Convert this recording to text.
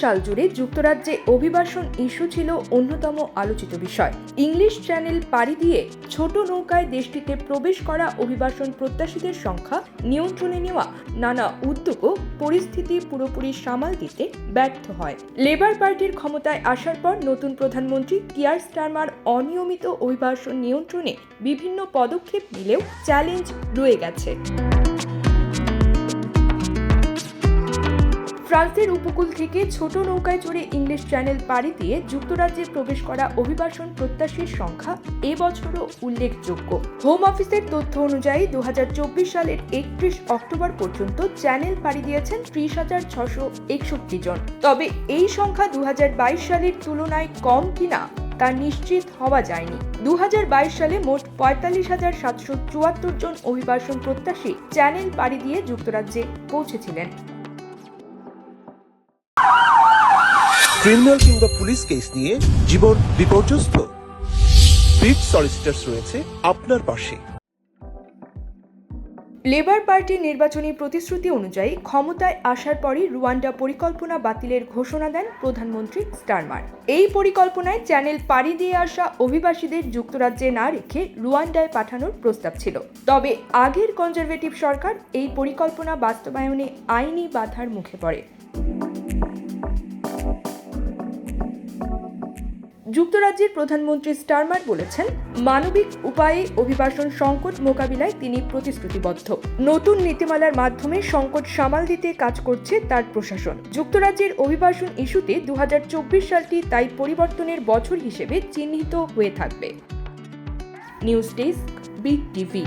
সাল জুড়ে যুক্তরাজ্যে অভিবাসন ইস্যু ছিল অন্যতম আলোচিত বিষয়। ইংলিশ চ্যানেল পাড়ি দিয়ে ছোট নৌকায় দেশটিতে প্রবেশ করা অভিবাসন প্রত্যাশীদের সংখ্যা, নিয়ন্ত্রণে নেওয়া নানা উদ্যোগও পরিস্থিতি পুরোপুরি সামাল দিতে ব্যর্থ হয়। লেবার পার্টির ক্ষমতায় আসার পর নতুন প্রধানমন্ত্রী কিয়ার স্টারমার অনিয়মিত অভিবাসন নিয়ন্ত্রণে বিভিন্ন পদক্ষেপ নিলেও চ্যালেঞ্জ রয়ে গেছে। ফ্রান্সের উপকূল থেকে ছোট নৌকায় চড়ে ইংলিশ চ্যানেল পাড়ি দিয়ে যুক্তরাজ্যে প্রবেশ করা অভিবাসন প্রত্যাশীর সংখ্যা এবছরও উল্লেখযোগ্য। হোম অফিসের তথ্য অনুযায়ী দু হাজার চব্বিশ সালের একত্রিশ অক্টোবর পর্যন্ত চ্যানেল পাড়ি দিয়েছেন ত্রিশ হাজার ছশো একষট্টি জন। তবে এই সংখ্যা দু হাজার বাইশ সালের তুলনায় কম কিনা তা নিশ্চিত হওয়া যায়নি। দু হাজার বাইশ সালে মোট পঁয়তাল্লিশ হাজার সাতশো চুয়াত্তর জন অভিবাসন প্রত্যাশী চ্যানেল পাড়ি দিয়ে যুক্তরাজ্যে পৌঁছেছিলেন। ক্রিমিনাল কিংবা পুলিশ কেস নিয়ে জীবন বিপর্যস্ত। বিট সলিসিটার্স রয়েছে আপনার পাশে। লেবার পার্টির নির্বাচনী প্রতিশ্রুতি অনুযায়ী ক্ষমতায় আসার পরই রুয়ান্ডা পরিকল্পনা বাতিলের ঘোষণা দেন প্রধানমন্ত্রী স্টারমার। এই পরিকল্পনায় চ্যানেল পাড়ি দিয়ে আসা অভিবাসীদের যুক্তরাজ্যে না রেখে রুয়ান্ডায় পাঠানোর প্রস্তাব ছিল। তবে আগের কনজারভেটিভ সরকার এই পরিকল্পনা বাস্তবায়নে আইনি বাধার মুখে পড়ে। যুক্তরাজ্যের প্রধানমন্ত্রী স্টারমার বলেছেন, মানবিক উপায়ে অভিবাসন সংকট মোকাবিলায় তিনি প্রতিশ্রুতিবদ্ধ। নতুন নীতিমালার মাধ্যমে সংকট সামাল দিতে কাজ করছে তার প্রশাসন। যুক্তরাজ্যের অভিবাসন ইস্যুতে দু হাজার চব্বিশ সালটি তাই পরিবর্তনের বছর হিসেবে চিহ্নিত হয়ে থাকবে। News desk big TV